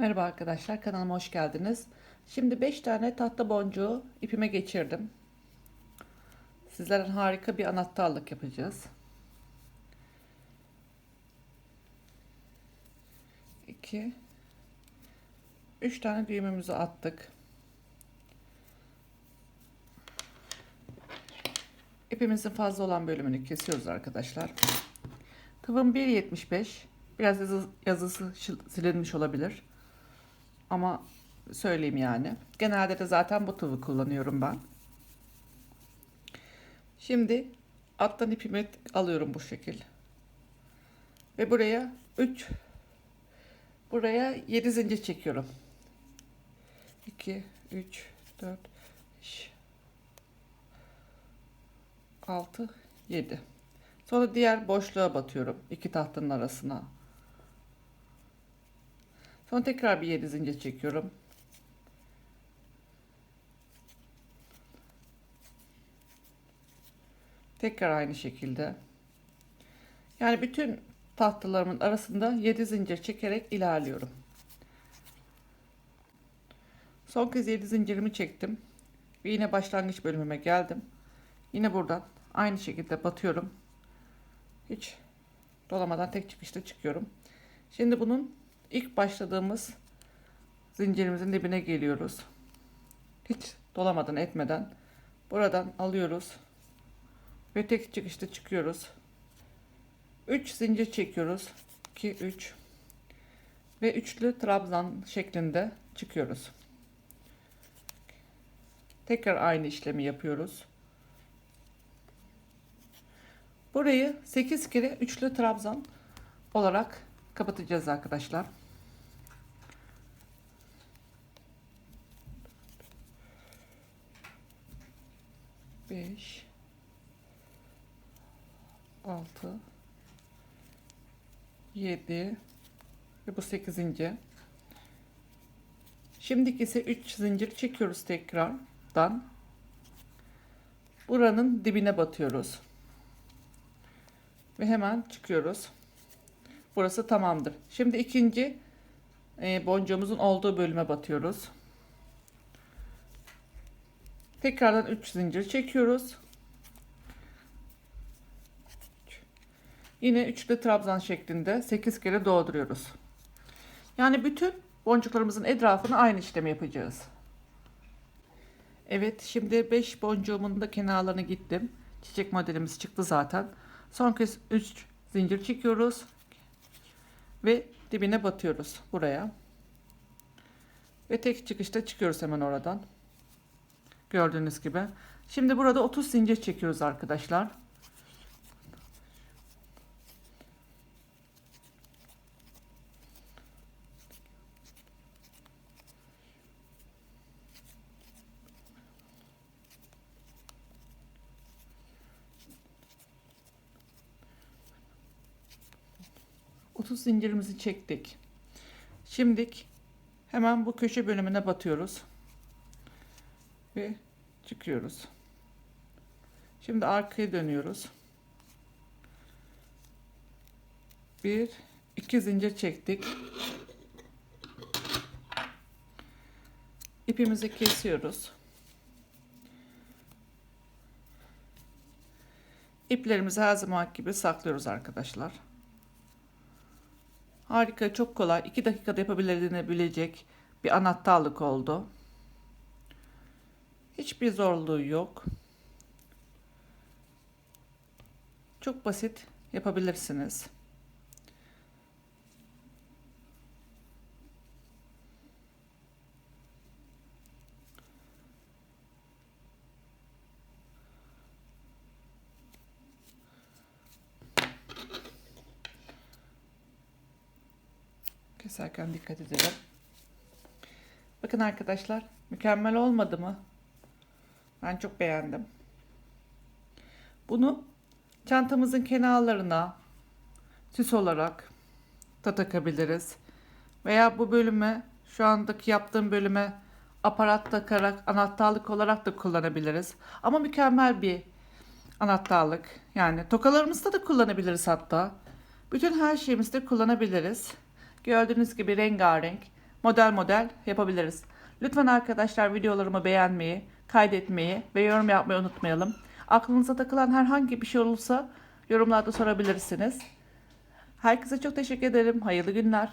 Merhaba arkadaşlar kanalıma hoş geldiniz. Şimdi 5 tane tahta boncuğu ipime geçirdim. Sizlerden harika bir anahtarlık yapacağız. 2 3 tane düğümümüzü attık. İpimizin fazla olan bölümünü kesiyoruz arkadaşlar. Tığım 1.75 biraz yazı, yazısı silinmiş olabilir. Ama söyleyeyim yani. Genelde de zaten bu tıvı kullanıyorum ben. Şimdi alttan ipimi alıyorum bu şekil. Ve buraya 3 buraya 7 zincir çekiyorum. 2 3 4 5 6 7 Sonra diğer boşluğa batıyorum. iki tahtanın arasına. Sonra tekrar bir 7 zincir çekiyorum. Tekrar aynı şekilde. Yani bütün tahtalarımın arasında 7 zincir çekerek ilerliyorum. Son kez 7 zincirimi çektim. Ve yine başlangıç bölümüme geldim. Yine buradan aynı şekilde batıyorum. Hiç dolamadan tek çıkışta çıkıyorum. Şimdi bunun ilk başladığımız zincirimizin dibine geliyoruz. Hiç dolamadan etmeden buradan alıyoruz ve tek çıkışta çıkıyoruz. 3 zincir çekiyoruz. 2 3 ve üçlü trabzan şeklinde çıkıyoruz. Tekrar aynı işlemi yapıyoruz. Burayı 8 kere üçlü trabzan olarak kapatacağız arkadaşlar. Beş, altı, yedi ve bu sekizinci. Şimdiki ise 3 zincir çekiyoruz tekrardan. Buranın dibine batıyoruz. Ve hemen çıkıyoruz. Burası tamamdır. Şimdi ikinci e, boncuğumuzun olduğu bölüme batıyoruz. Tekrardan 3 zincir çekiyoruz. Yine üçlü trabzan şeklinde 8 kere dolduruyoruz. Yani bütün boncuklarımızın etrafını aynı işlemi yapacağız. Evet şimdi 5 boncuğumun da kenarlarına gittim. Çiçek modelimiz çıktı zaten. Son kez 3 zincir çekiyoruz ve dibine batıyoruz buraya. Ve tek çıkışta çıkıyoruz hemen oradan. Gördüğünüz gibi. Şimdi burada 30 zincir çekiyoruz arkadaşlar. Otuz zincirimizi çektik. Şimdilik hemen bu köşe bölümüne batıyoruz. Ve çıkıyoruz. Şimdi arkaya dönüyoruz. Bir, iki zincir çektik. İpimizi kesiyoruz. İplerimizi her zaman gibi saklıyoruz arkadaşlar. Harika, çok kolay. 2 dakikada yapabilecek bir anahtarlık oldu. Hiçbir zorluğu yok. Çok basit yapabilirsiniz. Keserken dikkat edelim. Bakın arkadaşlar, mükemmel olmadı mı? Ben çok beğendim. Bunu çantamızın kenarlarına süs olarak da takabiliriz. Veya bu bölüme şu andaki yaptığım bölüme aparat takarak anahtarlık olarak da kullanabiliriz. Ama mükemmel bir anahtarlık. Yani tokalarımızda da kullanabiliriz hatta. Bütün her şeyimizde kullanabiliriz. Gördüğünüz gibi rengarenk model model yapabiliriz. Lütfen arkadaşlar videolarımı beğenmeyi, kaydetmeyi ve yorum yapmayı unutmayalım. Aklınıza takılan herhangi bir şey olursa yorumlarda sorabilirsiniz. Herkese çok teşekkür ederim. Hayırlı günler.